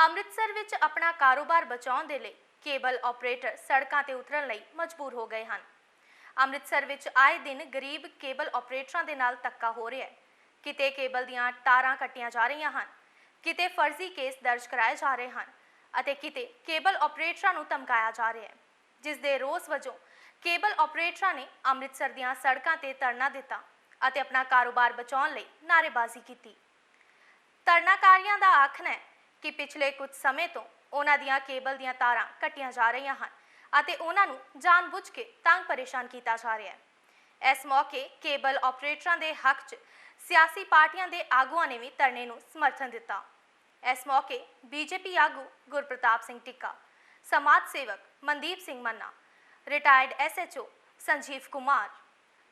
ਅੰਮ੍ਰਿਤਸਰ ਵਿੱਚ ਆਪਣਾ ਕਾਰੋਬਾਰ ਬਚਾਉਣ ਦੇ ਲਈ ਕੇਬਲ ਆਪਰੇਟਰ ਸੜਕਾਂ ਤੇ ਉਤਰਨ ਲਈ ਮਜਬੂਰ ਹੋ ਗਏ ਹਨ। ਅੰਮ੍ਰਿਤਸਰ ਵਿੱਚ ਆਏ ਦਿਨ ਗਰੀਬ ਕੇਬਲ ਆਪਰੇਟਰਾਂ ਦੇ ਨਾਲ ਧੱਕਾ ਹੋ ਰਿਹਾ ਹੈ। ਕਿਤੇ ਕੇਬਲ ਦੀਆਂ ਤਾਰਾਂ ਕੱਟੀਆਂ ਜਾ ਰਹੀਆਂ ਹਨ, ਕਿਤੇ ਫਰਜ਼ੀ ਕੇਸ ਦਰਜ ਕਰਾਏ ਜਾ ਰਹੇ ਹਨ ਅਤੇ ਕਿਤੇ ਕੇਬਲ ਆਪਰੇਟਰਾਂ ਨੂੰ ਧਮਕਾਇਆ ਜਾ ਰਿਹਾ ਹੈ, ਜਿਸ ਦੇ ਰੋਸ ਵਜੋਂ ਕੇਬਲ ਆਪਰੇਟਰਾਂ ਨੇ ਅੰਮ੍ਰਿਤਸਰ ਦੀਆਂ ਸੜਕਾਂ ਤੇ ਧਰਨਾ ਦਿੱਤਾ ਅਤੇ ਆਪਣਾ ਕਾਰੋਬਾਰ ਬਚਾਉਣ ਲਈ ਨਾਅਰੇਬਾਜ਼ੀ ਕੀਤੀ। ਧਰਨਾਕਾਰੀਆਂ ਦਾ ਆਖਣਾ ਹੈ ਕਿ ਪਿਛਲੇ ਕੁਝ ਸਮੇਂ ਤੋਂ ਉਹਨਾਂ ਦੀਆਂ ਕੇਬਲ ਦੀਆਂ ਤਾਰਾਂ ਕੱਟੀਆਂ ਜਾ ਰਹੀਆਂ ਹਨ ਅਤੇ ਉਹਨਾਂ ਨੂੰ ਜਾਣਬੁੱਝ ਕੇ ਤੰਗ ਪਰੇਸ਼ਾਨ ਕੀਤਾ ਜਾ ਰਿਹਾ ਹੈ। ਇਸ ਮੌਕੇ ਕੇਬਲ ਆਪਰੇਟਰਾਂ ਦੇ ਹੱਕ 'ਚ ਸਿਆਸੀ ਪਾਰਟੀਆਂ ਦੇ ਆਗੂਆਂ ਨੇ ਵੀ ਧਰਨੇ ਨੂੰ ਸਮਰਥਨ ਦਿੱਤਾ। ਇਸ ਮੌਕੇ ਬੀਜੇਪੀ ਆਗੂ ਗੁਰਪ੍ਰਤਾਪ ਸਿੰਘ ਟਿੱਕਾ, ਸਮਾਜ ਸੇਵਕ ਮਨਦੀਪ ਸਿੰਘ ਮੰਨਾ ਰਿਟਾਇਰਡ ਐਸਐਚਓ ਸੰਜੀਵ ਕੁਮਾਰ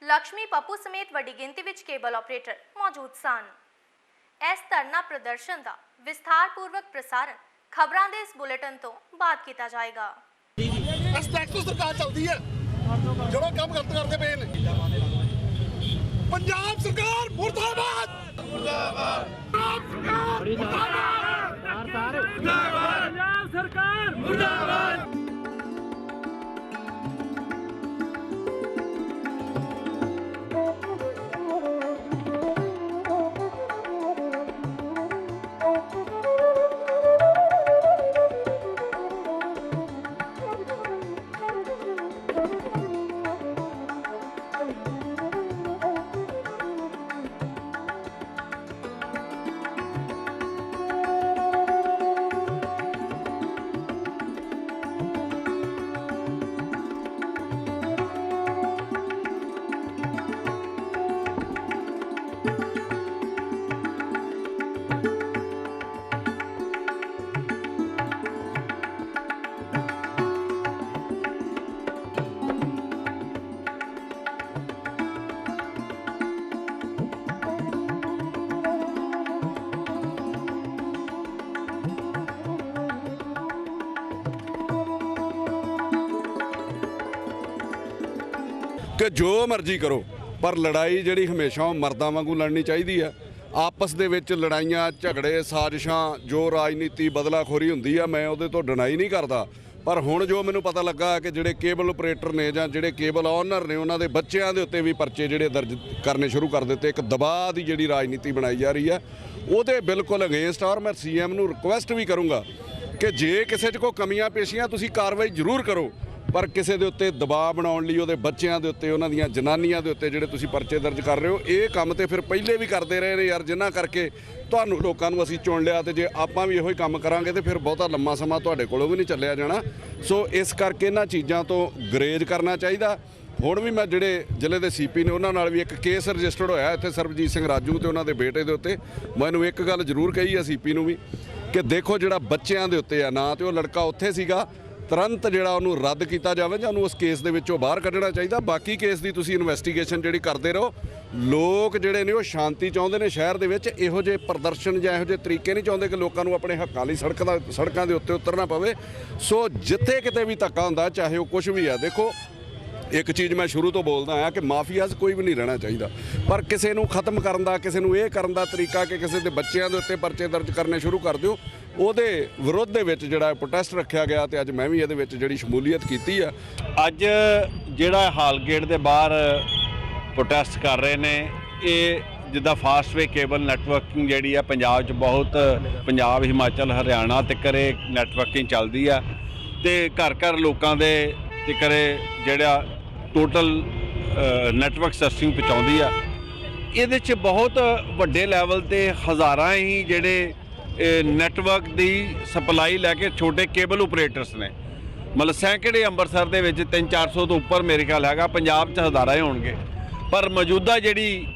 ਲక్ష్ਮੀ ਪੱਪੂ ਸਮੇਤ ਵੱਡੀ ਗਿਣਤੀ ਵਿੱਚ ਕੇਬਲ ਆਪਰੇਟਰ ਮੌਜੂਦ ਸਨ। ਇਸ ਧਰਨਾ ਪ੍ਰਦਰਸ਼ਨ ਦਾ ਵਿਸਥਾਰਪੂਰਵਕ ਪ੍ਰਸਾਰਣ ਖਬਰਾਂ ਦੇ ਇਸ ਬੁਲੇਟਿਨ ਤੋਂ ਬਾਅਦ ਕੀਤਾ ਜਾਏਗਾ। ਇਸ ਟੈਕਸ ਤੋਂ ਸਰਕਾਰ ਚੱਲਦੀ ਹੈ। ਜਦੋਂ ਕੰਮ ਗਲਤ ਕਰਦੇ ਪਏ ਨੇ। ਪੰਜਾਬ ਸਰਕਾਰ ਮੁਰਦਾਬਾਦ! ਮੁਰਦਾਬਾਦ! ਪੰਜਾਬ ਕਿ ਜੋ ਮਰਜ਼ੀ ਕਰੋ, ਪਰ ਲੜਾਈ ਜਿਹੜੀ ਹਮੇਸ਼ਾ ਉਹ ਮਰਦਾਂ ਵਾਂਗੂ ਲੜਨੀ ਚਾਹੀਦੀ ਹੈ। ਆਪਸ ਦੇ ਵਿੱਚ ਲੜਾਈਆਂ, ਝਗੜੇ, ਸਾਜ਼ਿਸ਼ਾਂ, ਜੋ ਰਾਜਨੀਤੀ ਬਦਲਾਖੋਰੀ ਹੁੰਦੀ ਆ, ਮੈਂ ਉਹਦੇ ਤੋਂ ਡਿਨਾਈ ਨਹੀਂ ਕਰਦਾ। ਪਰ ਹੁਣ ਜੋ ਮੈਨੂੰ ਪਤਾ ਲੱਗਾ ਕਿ ਜਿਹੜੇ ਕੇਬਲ ਆਪਰੇਟਰ ਨੇ ਜਾਂ ਜਿਹੜੇ ਕੇਬਲ ਓਨਰ ਨੇ, ਉਹਨਾਂ ਦੇ ਬੱਚਿਆਂ ਦੇ ਉੱਤੇ ਵੀ ਪਰਚੇ ਜਿਹੜੇ ਦਰਜ ਕਰਨੇ ਸ਼ੁਰੂ ਕਰ ਦਿੱਤੇ, ਇੱਕ ਦਬਾਅ ਦੀ ਜਿਹੜੀ ਰਾਜਨੀਤੀ ਬਣਾਈ ਜਾ ਰਹੀ ਹੈ ਉਹਦੇ ਬਿਲਕੁਲ ਅਗੇਂਸਟ ਔਰ ਮੈਂ ਸੀਐਮ ਨੂੰ ਰਿਕੁਐਸਟ ਵੀ ਕਰੂੰਗਾ ਕਿ ਜੇ ਕਿਸੇ 'ਚ ਕੋਈ ਕਮੀਆਂ ਪੇਸ਼ੀਆਂ, ਤੁਸੀਂ ਕਾਰਵਾਈ ਜ਼ਰੂਰ ਕਰੋ। ਪਰ ਕਿਸੇ ਦੇ ਉੱਤੇ ਦਬਾਅ ਬਣਾਉਣ ਲਈ, ਉਹਦੇ ਬੱਚਿਆਂ ਦੇ ਉੱਤੇ, ਉਹਨਾਂ ਦੀਆਂ ਜਨਾਨੀਆਂ ਦੇ ਉੱਤੇ ਜਿਹੜੇ ਤੁਸੀਂ ਪਰਚੇ ਦਰਜ ਕਰ ਰਹੇ ਹੋ, ਇਹ ਕੰਮ ਤੇ ਫਿਰ ਪਹਿਲੇ ਵੀ ਕਰਦੇ ਰਹੇ ਨੇ ਯਾਰ, ਜਿਨ੍ਹਾਂ ਕਰਕੇ ਤੁਹਾਨੂੰ ਲੋਕਾਂ ਨੂੰ ਅਸੀਂ ਚੁਣ ਲਿਆ ਤੇ ਜੇ ਆਪਾਂ ਵੀ ਇਹੋ ਹੀ ਕੰਮ ਕਰਾਂਗੇ ਤੇ ਫਿਰ ਬਹੁਤਾ ਲੰਮਾ ਸਮਾਂ ਤੁਹਾਡੇ ਕੋਲੋਂ ਵੀ ਨਹੀਂ ਚੱਲਿਆ ਜਾਣਾ। ਸੋ ਇਸ ਕਰਕੇ ਇਹਨਾਂ ਚੀਜ਼ਾਂ ਤੋਂ ਗਰੇਜ ਕਰਨਾ ਚਾਹੀਦਾ। ਹੁਣ ਵੀ ਮੈਂ ਜਿਹੜੇ ਜ਼ਿਲ੍ਹੇ ਦੇ ਸੀਪੀ ਨੇ, ਉਹਨਾਂ ਨਾਲ ਵੀ ਇੱਕ ਕੇਸ ਰਜਿਸਟਰਡ ਹੋਇਆ ਇੱਥੇ ਸਰਬਜੀਤ ਸਿੰਘ ਰਾਜੂ ਤੇ ਉਹਨਾਂ ਦੇ ਬੇਟੇ ਦੇ ਉੱਤੇ। ਮੈਨੂੰ ਇੱਕ ਗੱਲ ਜ਼ਰੂਰ ਕਹੀ ਆ ਸੀਪੀ ਨੂੰ ਵੀ ਕਿ ਦੇਖੋ ਜਿਹੜਾ ਬੱਚਿਆਂ ਦੇ ਉੱਤੇ ਆ ਨਾ, ਤੇ ਉਹ ਲੜਕਾ ਉੱਥੇ ਸੀਗਾ। ਤੁਰੰਤ ਜਿਹੜਾ ਉਹਨੂੰ ਰੱਦ ਕੀਤਾ ਜਾਵੇ ਜਾਂ ਉਹਨੂੰ ਉਸ ਕੇਸ ਦੇ ਵਿੱਚੋਂ ਬਾਹਰ ਕੱਢਣਾ ਚਾਹੀਦਾ। ਬਾਕੀ ਕੇਸ ਦੀ ਤੁਸੀਂ ਇਨਵੈਸਟੀਗੇਸ਼ਨ ਜਿਹੜੀ ਕਰਦੇ ਰਹੋ। ਲੋਕ ਜਿਹੜੇ ਨੇ ਉਹ ਸ਼ਾਂਤੀ ਚਾਹੁੰਦੇ ਨੇ ਸ਼ਹਿਰ ਦੇ ਵਿੱਚ। ਇਹੋ ਜਿਹੇ ਪ੍ਰਦਰਸ਼ਨ ਜਾਂ ਇਹੋ ਜਿਹੇ ਤਰੀਕੇ ਨਹੀਂ ਚਾਹੁੰਦੇ ਕਿ ਲੋਕਾਂ ਨੂੰ ਆਪਣੇ ਹੱਕਾਂ ਲਈ ਸੜਕ ਦਾ ਸੜਕਾਂ ਦੇ ਉੱਤੇ ਉਤਰਨਾ ਪਵੇ। ਸੋ ਜਿੱਥੇ ਕਿਤੇ ਵੀ ਧੱਕਾ ਹੁੰਦਾ, ਚਾਹੇ ਉਹ ਕੁਝ ਵੀ ਆ, ਦੇਖੋ ਇੱਕ ਚੀਜ਼ ਮੈਂ ਸ਼ੁਰੂ ਤੋਂ ਬੋਲਦਾ ਆਇਆ ਕਿ ਮਾਫੀਆਜ਼ ਕੋਈ ਵੀ ਨਹੀਂ ਰਹਿਣਾ ਚਾਹੀਦਾ। ਪਰ ਕਿਸੇ ਨੂੰ ਖਤਮ ਕਰਨ ਦਾ, ਕਿਸੇ ਨੂੰ ਇਹ ਕਰਨ ਦਾ ਤਰੀਕਾ ਕਿ ਕਿਸੇ ਦੇ ਬੱਚਿਆਂ ਦੇ ਉੱਤੇ ਪਰਚੇ ਦਰਜ ਕਰਨੇ ਸ਼ੁਰੂ ਕਰ ਦਿਓ। ਉਹਦੇ ਵਿਰੋਧ ਦੇ ਵਿੱਚ ਜਿਹੜਾ ਪ੍ਰੋਟੈਸਟ ਰੱਖਿਆ ਗਿਆ ਤੇ ਅੱਜ ਮੈਂ ਵੀ ਇਹਦੇ ਵਿੱਚ ਜਿਹੜੀ ਸ਼ਮੂਲੀਅਤ ਕੀਤੀ ਆ। ਅੱਜ ਜਿਹੜਾ ਹਾਲਗੇਟ ਦੇ ਬਾਹਰ ਪ੍ਰੋਟੈਸਟ ਕਰ ਰਹੇ ਨੇ, ਇਹ ਜਿੱਦਾਂ ਫਾਸਟਵੇ ਕੇਬਲ ਨੈਟਵਰਕਿੰਗ ਜਿਹੜੀ ਆ ਪੰਜਾਬ 'ਚ ਬਹੁਤ, ਪੰਜਾਬ, ਹਿਮਾਚਲ, ਹਰਿਆਣਾ ਤੇ ਕਰੇ ਨੈਟਵਰਕਿੰਗ ਚੱਲਦੀ ਆ। ਤੇ ਘਰ ਘਰ ਲੋਕਾਂ ਦੇ ਤੇ ਕਰੇ ਜਿਹੜਾ ਟੋਟਲ ਨੈਟਵਰਕ ਸਰਵਿਸਿੰਗ ਪਹੁੰਚਾਉਂਦੀ ਆ। ਇਹਦੇ 'ਚ ਬਹੁਤ ਵੱਡੇ ਲੈਵਲ ਤੇ ਹਜ਼ਾਰਾਂ ਹੀ ਜਿਹੜੇ ਨੈਟਵਰਕ ਦੀ ਸਪਲਾਈ ਲੈ ਕੇ ਛੋਟੇ ਕੇਬਲ ਆਪਰੇਟਰਸ ਨੇ। ਮਤਲਬ ਸੈਂਕੜੇ ਅੰਮ੍ਰਿਤਸਰ ਦੇ ਵਿੱਚ 3-400 ਤੋਂ ਉੱਪਰ ਮੇਰੇ ਖਿਆਲ ਹੈਗਾ, ਪੰਜਾਬ 'ਚ ਹਜ਼ਾਰਾਂ ਹੀ ਹੋਣਗੇ। ਪਰ ਮੌਜੂਦਾ ਜਿਹੜੀ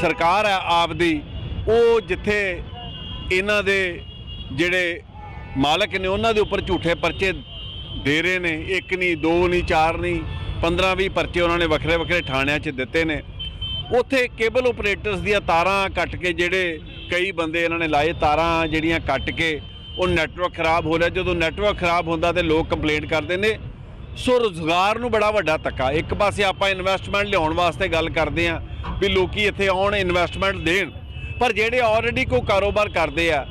ਸਰਕਾਰ ਹੈ ਆਪ ਦੀ ਉਹ ਜਿੱਥੇ ਇਹਨਾਂ ਦੇ ਜਿਹੜੇ ਮਾਲਕ ਨੇ, ਉਹਨਾਂ ਦੇ ਉੱਪਰ ਝੂਠੇ ਪਰਚੇ ਦੇ ਰਹੇ ਨੇ। ਇੱਕ ਨਹੀਂ ਦੋ ਨਹੀਂ ਚਾਰ ਨਹੀਂ 15 20 ਪਰਚੇ ਉਹਨਾਂ ਨੇ ਵੱਖਰੇ ਵੱਖਰੇ ਥਾਣਿਆਂ 'ਚ ਦਿੱਤੇ ਨੇ। ਉੱਥੇ ਕੇਬਲ ਆਪਰੇਟਰਸ ਦੀਆਂ ਤਾਰਾਂ ਕੱਟ ਕੇ ਜਿਹੜੇ ਕਈ ਬੰਦੇ ਇਹਨਾਂ ਨੇ ਲਾਏ, ਤਾਰਾਂ ਜਿਹੜੀਆਂ ਕੱਟ ਕੇ ਉਹ ਨੈਟਵਰਕ ਖਰਾਬ ਹੋ ਰਿਹਾ। ਜਦੋਂ ਨੈਟਵਰਕ ਖਰਾਬ ਹੁੰਦਾ ਤੇ ਲੋਕ ਕੰਪਲੇਂਟ ਕਰਦੇ ਨੇ। ਸੋ ਰੁਜ਼ਗਾਰ ਨੂੰ ਬੜਾ ਵੱਡਾ ਧੱਕਾ। ਇੱਕ ਪਾਸੇ ਆਪਾਂ ਇਨਵੈਸਟਮੈਂਟ ਲਿਆਉਣ ਵਾਸਤੇ ਗੱਲ ਕਰਦੇ ਆਂ ਵੀ ਲੋਕੀ ਇੱਥੇ ਆਉਣ ਇਨਵੈਸਟਮੈਂਟ ਦੇਣ। ਪਰ ਜਿਹੜੇ ਆਲਰੇਡੀ ਕੋਈ ਕਾਰੋਬਾਰ ਕਰਦੇ ਆ,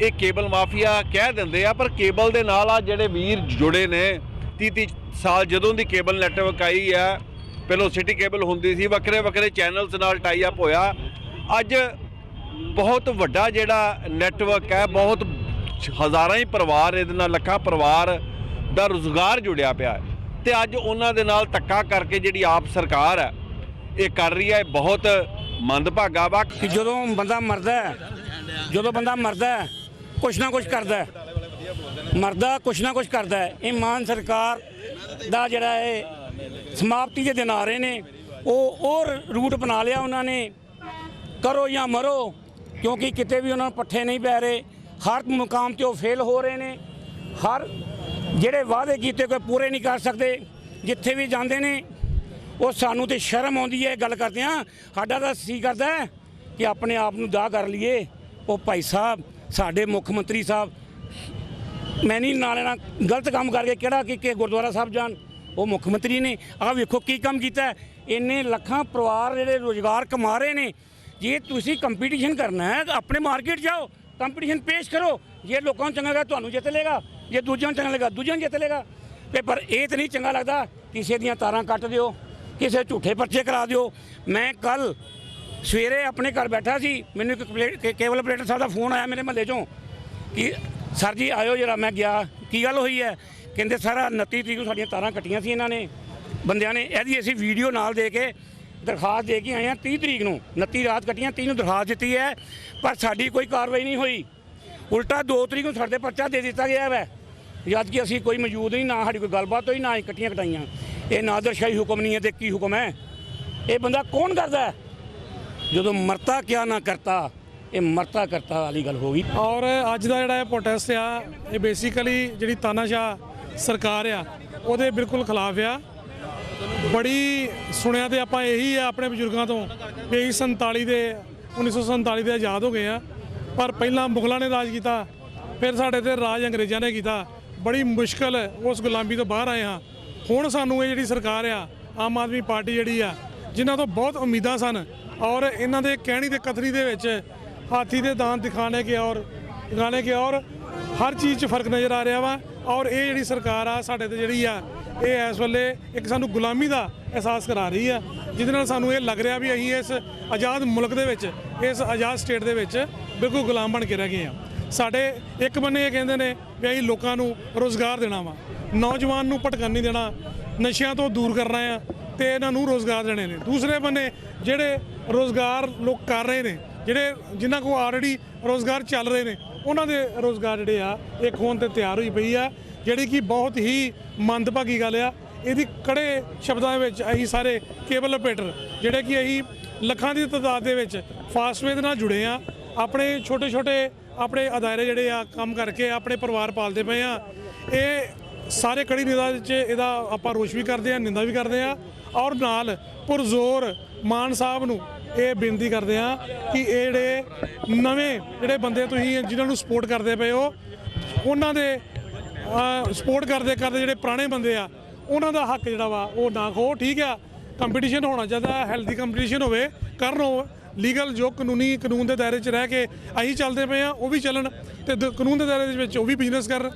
ਇਹ ਕੇਬਲ ਮਾਫੀਆ ਕਹਿ ਦਿੰਦੇ ਆ, ਪਰ ਕੇਬਲ ਦੇ ਨਾਲ ਆ ਜਿਹੜੇ ਵੀਰ ਜੁੜੇ ਨੇ 30 30 ਸਾਲ ਜਦੋਂ ਦੀ ਕੇਬਲ ਨੈਟਵਰਕ ਆਈ ਆ, ਪਹਿਲਾਂ ਸਿਟੀ ਕੇਬਲ ਹੁੰਦੀ ਸੀ, ਵੱਖਰੇ ਵੱਖਰੇ ਚੈਨਲਸ ਨਾਲ ਟਾਈ ਅਪ ਹੋਇਆ। ਅੱਜ ਬਹੁਤ ਵੱਡਾ ਜਿਹੜਾ ਨੈਟਵਰਕ ਹੈ, ਬਹੁਤ ਹਜ਼ਾਰਾਂ ਹੀ ਪਰਿਵਾਰ ਇਹਦੇ ਨਾਲ, ਲੱਖਾਂ ਪਰਿਵਾਰ ਦਾ ਰੁਜ਼ਗਾਰ ਜੁੜਿਆ ਪਿਆ ਹੈ। ਤੇ ਅੱਜ ਉਹਨਾਂ ਦੇ ਨਾਲ ਧੱਕਾ ਕਰਕੇ ਜਿਹੜੀ ਆਪ ਸਰਕਾਰ ਹੈ, ਇਹ ਕਰ ਰਹੀ ਹੈ, ਇਹ ਬਹੁਤ ਮੰਦਭਾਗਾ ਵਾ। ਕਿ ਜਦੋਂ ਬੰਦਾ ਮਰਦਾ ਹੈ, ਜਦੋਂ ਬੰਦਾ ਮਰਦਾ ਹੈ, ਕੁਛ ਨਾ ਕੁਛ ਕਰਦਾ ਹੈ। ਮਰਦਾ ਕੁਛ ਨਾ ਕੁਛ ਕਰਦਾ ਹੈ। ਇਹ ਮਾਨ ਸਰਕਾਰ ਦਾ ਜਿਹੜਾ ਹੈ ਸਮਾਪਤੀ ਦੇ ਦਿਨ ਆ ਰਹੇ ਨੇ, ਉਹ ਉਹ ਰੂਟ ਬਣਾ ਲਿਆ ਉਹਨਾਂ ਨੇ। ਕਰੋ ਜਾਂ ਮਰੋ, ਕਿਉਂਕਿ ਕਿਤੇ ਵੀ ਉਹਨਾਂ ਨੂੰ ਪੱਠੇ ਨਹੀਂ ਪੈ ਰਹੇ। ਹਰ ਮੁਕਾਮ ਤੇ ਉਹ ਫੇਲ ਹੋ ਰਹੇ ਨੇ। ਹਰ ਜਿਹੜੇ ਵਾਅਦੇ ਕੀਤੇ ਕੋਈ ਪੂਰੇ ਨਹੀਂ ਕਰ ਸਕਦੇ। ਜਿੱਥੇ ਵੀ ਜਾਂਦੇ ਨੇ, ਉਹ ਸਾਨੂੰ ਤੇ ਸ਼ਰਮ ਆਉਂਦੀ ਹੈ। ਗੱਲ ਕਰਦੇ ਆ ਸਾਡਾ ਤਾਂ ਸੀ ਕਰਦਾ ਕਿ ਆਪਣੇ ਆਪ ਨੂੰ ਦਾ ਕਰ ਲਈਏ। ਉਹ ਭਾਈ ਸਾਹਿਬ, ਸਾਡੇ ਮੁੱਖ ਮੰਤਰੀ ਸਾਹਿਬ ਮੈਂ ਨਹੀਂ ਨਾਲੇ ਨਾਲ ਗਲਤ ਕੰਮ ਕਰਕੇ ਕਿਹੜਾ ਕਿ ਕਿ ਗੁਰਦੁਆਰਾ ਸਾਹਿਬ ਜਾਣ। ਉਹ ਮੁੱਖ ਮੰਤਰੀ ਨੇ। ਆਹ ਵੇਖੋ ਕੀ ਕੰਮ ਕੀਤਾ। ਇੰਨੇ ਲੱਖਾਂ ਪਰਿਵਾਰ ਜਿਹੜੇ ਰੋਜ਼ਗਾਰ ਕਮਾ ਰਹੇ ਨੇ। ਜੇ ਤੁਸੀਂ ਕੰਪੀਟੀਸ਼ਨ ਕਰਨਾ ਹੈ, ਤਾਂ ਆਪਣੇ ਮਾਰਕੀਟ ਜਾਓ। ਕੰਪੀਟੀਸ਼ਨ ਪੇਸ਼ ਕਰੋ। ਜੇ ਲੋਕਾਂ ਨੂੰ ਚੰਗਾ ਲੱਗਾ, ਤੁਹਾਨੂੰ ਜਿੱਤ ਲੇਗਾ ਜੇ ਦੂਜਿਆਂ ਨੂੰ ਚੰਗਾ ਲੱਗਾ, ਦੂਜਿਆਂ ਨੂੰ ਜਿੱਤ ਲੇਗਾ ਤੇ ਪਰ ਇਹ ਤਾਂ ਨਹੀਂ ਚੰਗਾ ਲੱਗਦਾ, ਕਿਸੇ ਦੀਆਂ ਤਾਰਾਂ ਕੱਟ ਦਿਓ। ਕਿਸੇ ਝੂਠੇ ਪਰਚੇ ਕਰਾ ਦਿਓ। ਮੈਂ ਕੱਲ ਸਵੇਰੇ ਆਪਣੇ ਘਰ ਬੈਠਾ ਸੀ। ਮੈਨੂੰ ਇੱਕ ਕੇਬਲ ਆਪਰੇਟਰ ਸਾਹਿਬ ਦਾ ਫੋਨ ਆਇਆ ਮੇਰੇ ਮਹੱਲੇ ਚੋਂ ਕਿ ਸਰ ਜੀ, ਆਇਓ ਜਰਾ, ਮੈਂ ਗਿਆ। ਕੀ ਗੱਲ ਹੋਈ ਹੈ? ਕਹਿੰਦੇ, ਸਰ, ਆਹ 29 ਤਰੀਕ ਨੂੰ ਸਾਡੀਆਂ ਤਾਰਾਂ ਕੱਟੀਆਂ ਸੀ ਇਹਨਾਂ ਨੇ। ਬੰਦਿਆਂ ਨੇ ਇਹਦੀ ਅਸੀਂ ਵੀਡੀਓ ਨਾਲ ਦੇ ਕੇ ਦਰਖਾਸਤ ਦੇ ਕੇ ਆਏ ਹਾਂ 30 ਤਰੀਕ ਨੂੰ। 29 ਰਾਤ ਕੱਟੀਆਂ 30 ਨੂੰ ਦਰਖਾਸਤ ਦਿੱਤੀ ਹੈ, ਪਰ ਸਾਡੀ ਕੋਈ ਕਾਰਵਾਈ ਨਹੀਂ ਹੋਈ। ਉਲਟਾ 2 ਤਰੀਕ ਨੂੰ ਸਾਡੇ ਤੇ ਪਰਚਾ ਦੇ ਦਿੱਤਾ ਗਿਆ ਹੈ ਜਦ ਕਿ ਅਸੀਂ ਕੋਈ ਮੌਜੂਦ ਨਹੀਂ, ਨਾ ਸਾਡੀ ਕੋਈ ਗੱਲਬਾਤ ਹੋਈ, ਨਾ ਹੀ ਕੱਟੀਆਂ ਕਟਾਈਆਂ। ਇਹ ਨਾਦਰਸ਼ਾਹੀ ਹੁਕਮ ਨਹੀਂ ਹੈ, ਤੇ ਕੀ ਹੁਕਮ ਹੈ? ਇਹ ਬੰਦਾ ਕੌਣ ਕਰਦਾ ਜਦੋਂ ਮਰਤਾ ਕਿਆ ਨਾ ਕਰਤਾ ਇਹ ਮਰਤਾ ਕਰਤਾ ਵਾਲੀ ਗੱਲ ਹੋ ਗਈ। ਔਰ ਅੱਜ ਦਾ ਜਿਹੜਾ ਇਹ ਪ੍ਰੋਟੈਸਟ ਆ, ਇਹ ਬੇਸਿਕਲੀ ਜਿਹੜੀ ਤਾਨਾਸ਼ਾਹ ਸਰਕਾਰ ਆ, ਉਹਦੇ ਬਿਲਕੁਲ ਖਿਲਾਫ ਆ। ਬੜੀ ਸੁਣਿਆ ਤੇ ਆਪਾਂ ਇਹੀ ਆ ਆਪਣੇ ਬਜ਼ੁਰਗਾਂ ਤੋਂ ਵੀ ਅਸੀਂ 47 ਦੇ 1947 ਦੇ ਆਜ਼ਾਦ ਹੋ ਗਏ ਆ। ਪਰ ਪਹਿਲਾਂ ਮੁਗਲਾਂ ਨੇ ਰਾਜ ਕੀਤਾ, ਫਿਰ ਸਾਡੇ ਤੇ ਰਾਜ ਅੰਗਰੇਜ਼ਾਂ ਨੇ ਕੀਤਾ। ਬੜੀ ਮੁਸ਼ਕਲ ਉਸ ਗੁਲਾਮੀ ਤੋਂ ਬਾਹਰ ਆਏ ਹਾਂ। ਹੁਣ ਸਾਨੂੰ ਇਹ ਜਿਹੜੀ ਸਰਕਾਰ ਆ, ਆਮ ਆਦਮੀ ਪਾਰਟੀ ਜਿਹੜੀ ਆ, ਜਿਨ੍ਹਾਂ ਤੋਂ ਬਹੁਤ ਉਮੀਦਾਂ ਸਨ ਔਰ ਇਹਨਾਂ ਦੇ ਕਹਿਣੀ ਤੇ ਕਥਨੀ ਦੇ ਵਿੱਚ ਹਾਥੀ ਦੇ ਦਾੰਤ ਦਿਖਾਣੇ ਕੇ ਔਰ, ਦਿਖਾਣੇ ਕਿ ਔਰ ਹਰ ਚੀਜ਼ 'ਚ ਫ਼ਰਕ ਨਜ਼ਰ ਆ ਰਿਹਾ ਵਾ ਔਰ ਇਹ ਜਿਹੜੀ ਸਰਕਾਰ ਆ, ਸਾਡੇ ਤੇ ਜਿਹੜੀ ਆ, ਇਹ ਇਸ ਵੇਲੇ ਇੱਕ ਸਾਨੂੰ ਗੁਲਾਮੀ ਦਾ ਅਹਿਸਾਸ ਕਰਾ ਰਹੀ ਆ, ਜਿਹਦੇ ਨਾਲ ਸਾਨੂੰ ਇਹ ਲੱਗ ਰਿਹਾ ਵੀ ਅਸੀਂ ਇਸ ਆਜ਼ਾਦ ਮੁਲਕ ਦੇ ਵਿੱਚ, ਇਸ ਆਜ਼ਾਦ ਸਟੇਟ ਦੇ ਵਿੱਚ ਬਿਲਕੁਲ ਗੁਲਾਮ ਬਣ ਕੇ ਰਹਿ ਗਏ ਆ। ਸਾਡੇ ਇੱਕ ਬੰਨੇ ਇਹ ਕਹਿੰਦੇ ਨੇ ਵੀ ਅਸੀਂ ਲੋਕਾਂ ਨੂੰ ਰੋਜ਼ਗਾਰ ਦੇਣਾ ਵਾ, ਨੌਜਵਾਨ ਨੂੰ ਭਟਕਣ ਨਹੀਂ ਦੇਣਾ, ਨਸ਼ਿਆਂ ਤੋਂ ਦੂਰ ਕਰਨਾ ਆ ਤੇ ਇਹਨਾਂ ਨੂੰ ਰੋਜ਼ਗਾਰ ਦੇਣੇ ਨੇ। ਦੂਸਰੇ ਬੰਨੇ ਜਿਹੜੇ ਰੋਜ਼ਗਾਰ ਲੋਕ ਕਰ ਰਹੇ ਨੇ ਜਿਹੜੇ ਜਿਨ੍ਹਾਂ ਕੋਲ ਆਲਰੇਡੀ ਰੋਜ਼ਗਾਰ ਚੱਲ ਰਹੇ ਨੇ, ਉਹਨਾਂ ਦੇ ਰੋਜ਼ਗਾਰ ਜਿਹੜੇ ਆ, ਇਹ ਖੋਣ ਤੇ ਤਿਆਰ ਹੋਈ ਪਈ ਆ। ਜਿਹੜੀ ਕਿ ਬਹੁਤ ਹੀ ਮੰਦਭਾਗੀ ਗੱਲ ਆ, ਇਹਦੀ ਕੜੇ ਸ਼ਬਦਾਂ ਵਿੱਚ ਅਸੀਂ ਸਾਰੇ ਕੇਬਲ ਆਪਰੇਟਰ ਜਿਹੜੇ ਕਿ ਅਸੀਂ ਲੱਖਾਂ ਦੀ ਤਾਦਾਦ ਦੇ ਵਿੱਚ ਫਾਸਟਵੇ ਦੇ ਨਾਲ ਜੁੜੇ ਆ। ਆਪਣੇ ਛੋਟੇ ਛੋਟੇ ਆਪਣੇ ਅਦਾਇਰੇ ਜਿਹੜੇ ਆ, ਕੰਮ ਕਰਕੇ ਆਪਣੇ ਪਰਿਵਾਰ ਪਾਲਦੇ ਪਏ ਆ। ਇਹ ਸਾਰੇ ਕੜੀ ਨਿੰਦਾ ਵਿੱਚ ਇਹਦਾ ਆਪਾਂ ਰੋਸ਼ ਵੀ ਕਰਦੇ ਆ, ਨਿੰਦਾ ਵੀ ਕਰਦੇ ਆ। ਔਰ ਨਾਲ ਪੁਰਜ਼ੋਰ ਮਾਨ ਸਾਹਿਬ ਨੂੰ ਇਹ ਬੇਨਤੀ ਕਰਦੇ ਆ ਕਿ ਇਹ ਜਿਹੜੇ ਨਵੇਂ ਜਿਹੜੇ ਬੰਦੇ ਤੁਸੀਂ ਜਿਨ੍ਹਾਂ ਨੂੰ ਸਪੋਰਟ ਕਰਦੇ ਪਏ ਹੋ, ਉਹਨਾਂ ਦੇ ਸਪੋਰਟ ਕਰਦੇ ਕਰਦੇ ਜਿਹੜੇ ਪੁਰਾਣੇ ਬੰਦੇ ਆ, ਉਹਨਾਂ ਦਾ ਹੱਕ ਜਿਹੜਾ ਵਾ ਉਹ ਨਾ ਖੋ। ਠੀਕ ਆ ਕੰਪੀਟੀਸ਼ਨ ਹੋਣਾ ਚਾਹੀਦਾ ਹੈਲਦੀ ਕੰਪੀਟੀਸ਼ਨ ਹੋਵੇ, ਕਰਨ ਉਹ ਲੀਗਲ ਜੋ ਕਾਨੂੰਨੀ ਕਾਨੂੰਨ ਦੇ ਦਾਇਰੇ 'ਚ ਰਹਿ ਕੇ ਅਸੀਂ ਚੱਲਦੇ ਪਏ ਆ ਉਹ ਵੀ ਚੱਲਣ ਤੇ ਦ- ਕਾਨੂੰਨ ਦੇ ਦਾਇਰੇ ਦੇ ਵਿੱਚ ਉਹ ਵੀ ਬਿਜ਼ਨਸ ਕਰਨ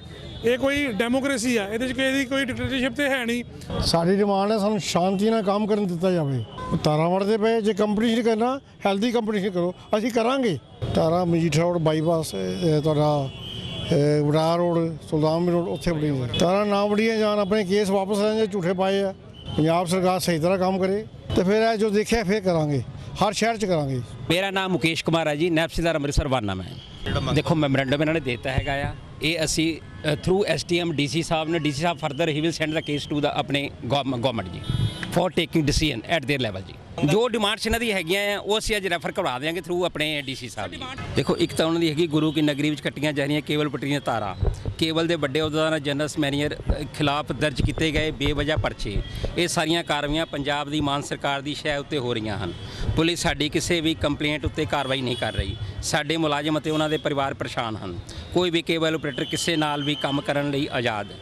ਇਹ ਕੋਈ ਡੈਮੋਕ੍ਰੇਸੀ ਆ, ਇਹਦੇ 'ਚ ਕਿਸੇ ਦੀ ਕੋਈ ਡਿਕਟੇਟਰਸ਼ਿਪ ਤੇ ਹੈ ਨਹੀਂ। ਸਾਡੀ ਡਿਮਾਂਡ ਹੈ ਸਾਨੂੰ ਸ਼ਾਂਤੀ ਨਾਲ ਕੰਮ ਕਰਨ ਦਿੱਤਾ ਜਾਵੇ। ਉਹ ਤਾਰਾਂ ਵੜਦੇ ਪਏ, ਜੇ ਕੰਪੀਟੀਸ਼ਨ ਕਰਨਾ ਹੈਲਦੀ ਕੰਪੀਟੀਸ਼ਨ ਕਰੋ, ਅਸੀਂ ਕਰਾਂਗੇ। ਤਾਰਾਂ ਮਜੀਠਾ ਰੋਡ ਬਾਈਪਾਸ ਇਹ ਤੁਹਾਡਾ, ਇਹ ਰੋਡ, ਸੁਲਤਾਨਪੁਰ ਰੋਡ, ਉੱਥੇ ਬੜੀ ਤਾਰਾਂ ਨਾ ਵੜੀਆਂ ਜਾਣ, ਆਪਣੇ ਕੇਸ ਵਾਪਸ ਲੈਣ ਜੇ ਝੂਠੇ ਪਾਏ ਆ। ਪੰਜਾਬ ਸਰਕਾਰ ਸਹੀ ਤਰ੍ਹਾਂ ਕੰਮ ਕਰੇ ਤੇ ਫਿਰ ਇਹ ਜੋ ਦੇਖਿਆ, ਫਿਰ ਕਰਾਂਗੇ। ਹਰ ਸ਼ਹਿਰ 'ਚ ਕਰਾਂਗੇ। ਮੇਰਾ ਨਾਮ ਮੁਕੇਸ਼ ਕੁਮਾਰ ਹੈ ਜੀ ਨੈਪਸੀਦਾਰ ਅੰਮ੍ਰਿਤਸਰ ਵਾਨਾ ਮੈਂ। ਦੇਖੋ, ਮੈਮੋਰੈਂਡਮ ਇਹਨਾਂ ਨੇ ਦਿੱਤਾ ਹੈਗਾ ਆ। ਇਹ ਅਸੀਂ ਥਰੂ ਐਸਟੀਐਮ ਡੀਸੀ ਸਾਹਿਬ ਨੇ DC Sahib further he will send the case to the ਆਪਣੇ ਗਵਰਨਮੈਂਟ ਜੀ। For taking decision at their level ਜੀ ਜੋ ਡਿਮਾਂਡਸ ਇਹਨਾਂ ਦੀ ਹੈਗੀਆਂ ਆ ਉਹ ਅਸੀਂ ਅੱਜ ਰੈਫਰ ਕਰਵਾ ਦਿਆਂਗੇ ਥਰੂ ਆਪਣੇ ਡੀਸੀ ਸਾਹਿਬ ਜੀ ਦੇਖੋ ਇੱਕ ਤਾਂ ਉਹਨਾਂ ਦੀ ਹੈਗੀ ਗੁਰੂ ਕੀ ਨਗਰੀ ਵਿੱਚ ਕੱਟੀਆਂ ਜਾ ਰਹੀਆਂ ਕੇਵਲ ਪਟਰੀਆਂ ਤਾਰਾਂ ਕੇਵਲ ਦੇ ਵੱਡੇ ਅਹੁਦੇਦਾਰਾਂ ਜਨਰਲ ਮੈਨੀਅਰ ਖਿਲਾਫ ਦਰਜ ਕੀਤੇ ਗਏ ਬੇਵਜ੍ਹਾ ਪਰਚੇ ਇਹ ਸਾਰੀਆਂ ਕਾਰਵਾਈਆਂ ਪੰਜਾਬ ਦੀ ਮਾਨ ਸਰਕਾਰ ਦੀ ਸ਼ਹਿ ਉੱਤੇ ਹੋ ਰਹੀਆਂ ਹਨ ਪੁਲਿਸ ਸਾਡੀ ਕਿਸੇ ਵੀ ਕੰਪਲੇਂਟ ਉੱਤੇ ਕਾਰਵਾਈ ਨਹੀਂ ਕਰ ਰਹੀ ਸਾਡੇ ਮੁਲਾਜ਼ਮ ਅਤੇ ਉਹਨਾਂ ਦੇ ਪਰਿਵਾਰ ਪਰੇਸ਼ਾਨ ਹਨ ਕੋਈ ਵੀ ਕੇਬਲ ਆਪਰੇਟਰ ਕਿਸੇ ਨਾਲ ਵੀ ਕੰਮ ਕਰਨ ਲਈ ਆਜ਼ਾਦ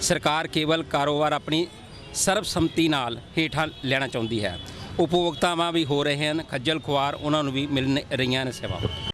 ਸਰਕਾਰ ਕੇਵਲ ਕਾਰੋਬਾਰ ਆਪਣੀ ਸਰਬਸੰਮਤੀ ਨਾਲ ਹੇਠਾਂ ਲੈਣਾ ਚਾਹੁੰਦੀ ਹੈ। ਉਪਭੋਗਤਾਵਾਂ ਵੀ ਹੋ ਰਹੇ ਹਨ, ਖੱਜਲ ਖੁਆਰ ਉਹਨਾਂ ਨੂੰ ਵੀ ਮਿਲ ਰਹੀਆਂ ਨੇ ਸੇਵਾਵਾਂ।